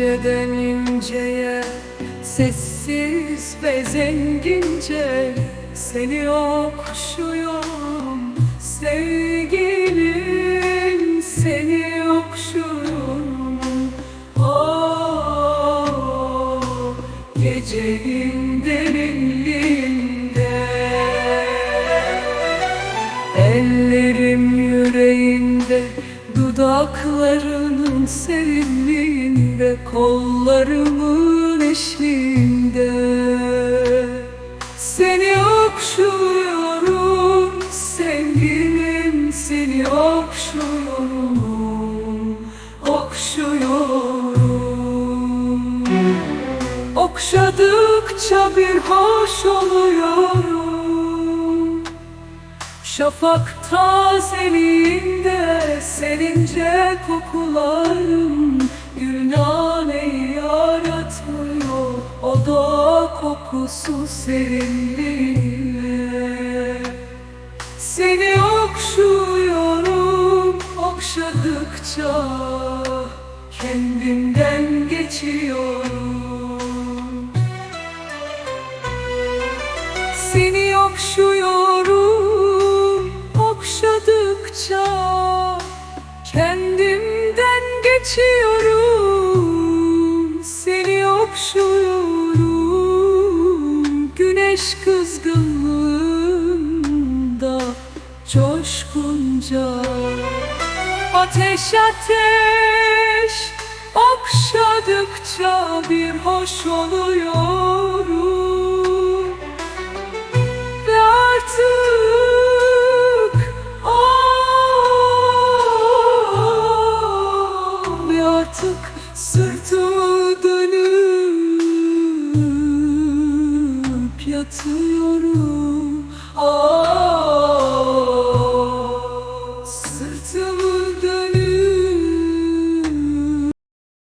inceden inceye Sessiz ve zengince Seni okşuyorum. Sevgilim seni okşuyorum. Oh, gecenin derinliğinde Ellerim yüreğinde Dudaklarının serinliğinde Kollarımın eşliğinde. Seni okşuyorum Sevgilim seni okşuyorum Okşuyorum. Okşadıkça bir hoş oluyorum Şafak tazeliğinde senince kokularım Gül naneyi yaratmıyor o da kokusu serinliğinde Seni okşuyorum okşadıkça kendimden geçiyorum. Seni okşuyorum geçiyorum Seni okşuyorum. Güneş kızgınlığında coşkunca. Ateş ateş okşadıkça bir hoş oluyorum artık sırtımı dönüp yatıyorum